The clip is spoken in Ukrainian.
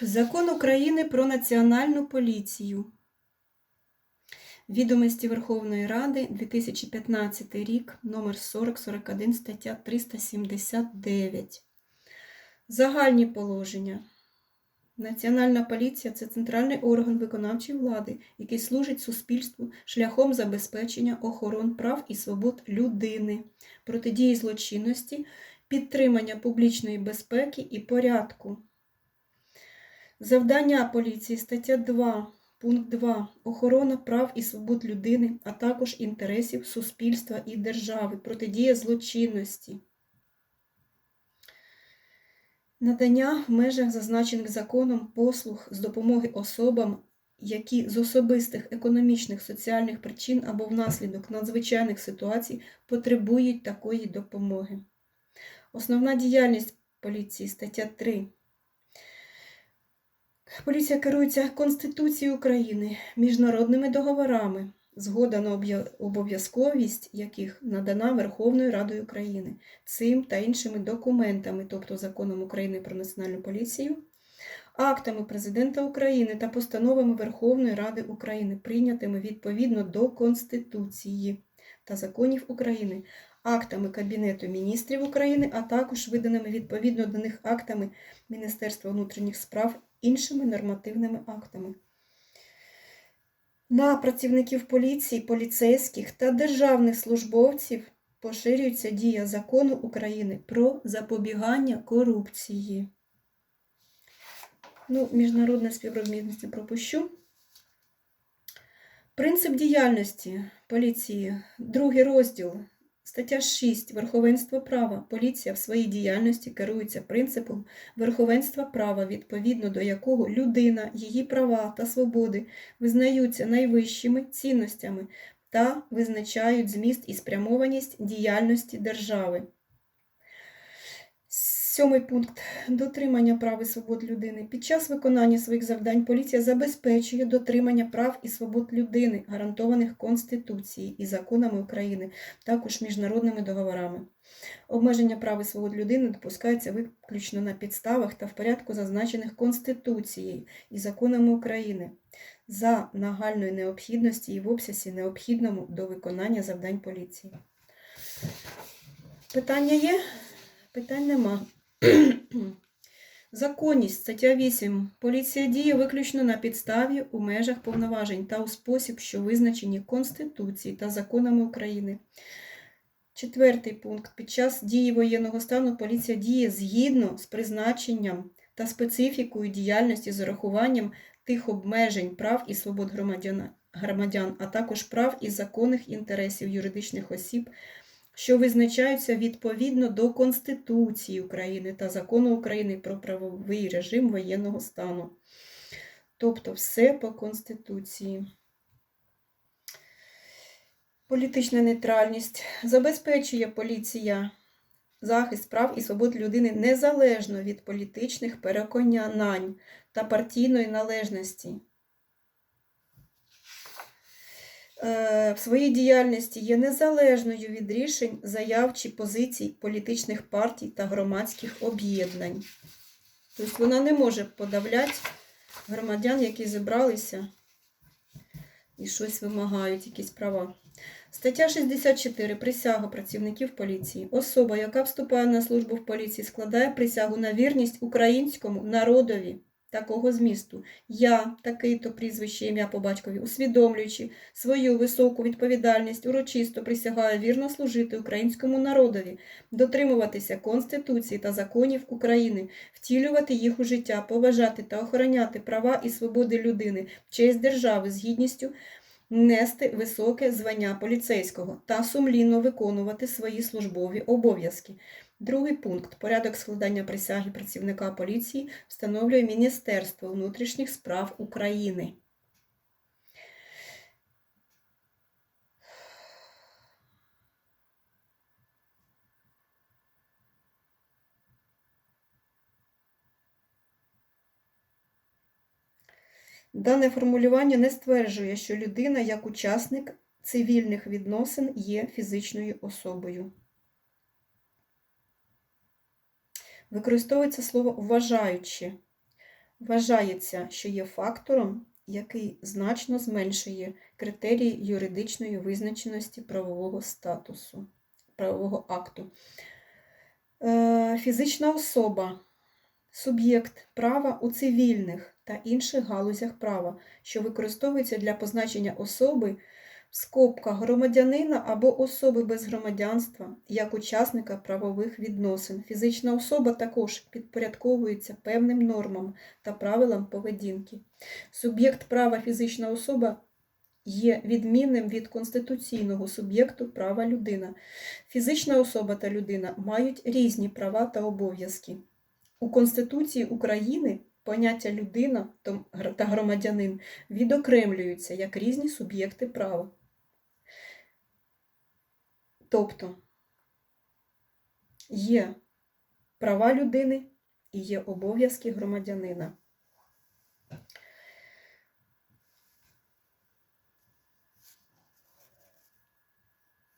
Закон України про Національну поліцію. Відомості Верховної Ради 2015 рік, номер 4041, стаття 379. Загальні положення. Національна поліція це центральний орган виконавчої влади, який служить суспільству шляхом забезпечення охорон прав і свобод людини, протидії злочинності, підтримання публічної безпеки і порядку. Завдання поліції стаття 2, пункт 2. Охорона прав і свобод людини, а також інтересів суспільства і держави, протидія злочинності. Надання в межах зазначених законом послуг з допомоги особам, які з особистих економічних, соціальних причин або внаслідок надзвичайних ситуацій потребують такої допомоги. Основна діяльність поліції стаття 3. Поліція керується Конституцією України, міжнародними договорами, згода на обов'язковість яких надана Верховною Радою України, цим та іншими документами, тобто законом України про національну поліцію, актами Президента України та постановами Верховної Ради України, прийнятими відповідно до Конституції та законів України, актами Кабінету міністрів України, а також виданими відповідно до них актами Міністерства внутрішніх справ іншими нормативними актами. На працівників поліції, поліцейських та державних службовців поширюється дія закону України про запобігання корупції. Ну, міжнародне співробітництво пропущу. Принцип діяльності поліції, другий розділ, стаття 6. Верховенство права. Поліція в своїй діяльності керується принципом верховенства права, відповідно до якого людина, її права та свободи визнаються найвищими цінностями та визначають зміст і спрямованість діяльності держави. Сьомий пункт дотримання прав і свобод людини. Під час виконання своїх завдань поліція забезпечує дотримання прав і свобод людини, гарантованих Конституцією і законами України, також міжнародними договорами. Обмеження прав і свобод людини допускається виключно на підставах та в порядку, зазначених Конституцією і законами України, за нагальної необхідності і в обсязі необхідному до виконання завдань поліції. Питання є? Питань нема. Законність, стаття 8. Поліція діє виключно на підставі у межах повноважень та у спосіб, що визначені Конституцією та законами України. Четвертий пункт. Під час дії воєнного стану поліція діє згідно з призначенням та специфікою діяльності з урахуванням тих обмежень прав і свобод громадян, громадян, а також прав і законних інтересів юридичних осіб, що визначаються відповідно до Конституції України та закону України про правовий режим воєнного стану. Тобто все по Конституції. Політична нейтральність забезпечує поліція захист прав і свобод людини незалежно від політичних переконань та партійної належності. В своїй діяльності є незалежною від рішень, заяв чи позицій політичних партій та громадських об'єднань. Тобто вона не може подавляти громадян, які зібралися і щось вимагають, якісь права. Стаття 64. Присяга працівників поліції. Особа, яка вступає на службу в поліції, складає присягу на вірність українському народові такого змісту. Я, такий-то прізвище, ім'я по батькові, усвідомлюючи свою високу відповідальність, урочисто присягаю вірно служити українському народові, дотримуватися Конституції та законів України, втілювати їх у життя, поважати та охороняти права і свободи людини, честь держави з гідністю, нести високе звання поліцейського та сумлінно виконувати свої службові обов'язки. Другий пункт. Порядок складання присяги працівника поліції встановлює Міністерство внутрішніх справ України. Дане формулювання не стверджує, що людина як учасник цивільних відносин є фізичною особою. Використовується слово вважаючи. вважається, що є фактором, який значно зменшує критерії юридичної визначеності правового статусу, правового акту. Е, Фізична особа суб'єкт права у цивільних та інших галузях права, що використовується для позначення особи в скобках громадянина або особи без громадянства як учасника правових відносин. Фізична особа також підпорядковується певним нормам та правилам поведінки. Суб'єкт права фізична особа є відмінним від конституційного суб'єкту права людина. Фізична особа та людина мають різні права та обов'язки. У Конституції України поняття людина та громадянин відокремлюються як різні суб'єкти права. Тобто є права людини і є обов'язки громадянина.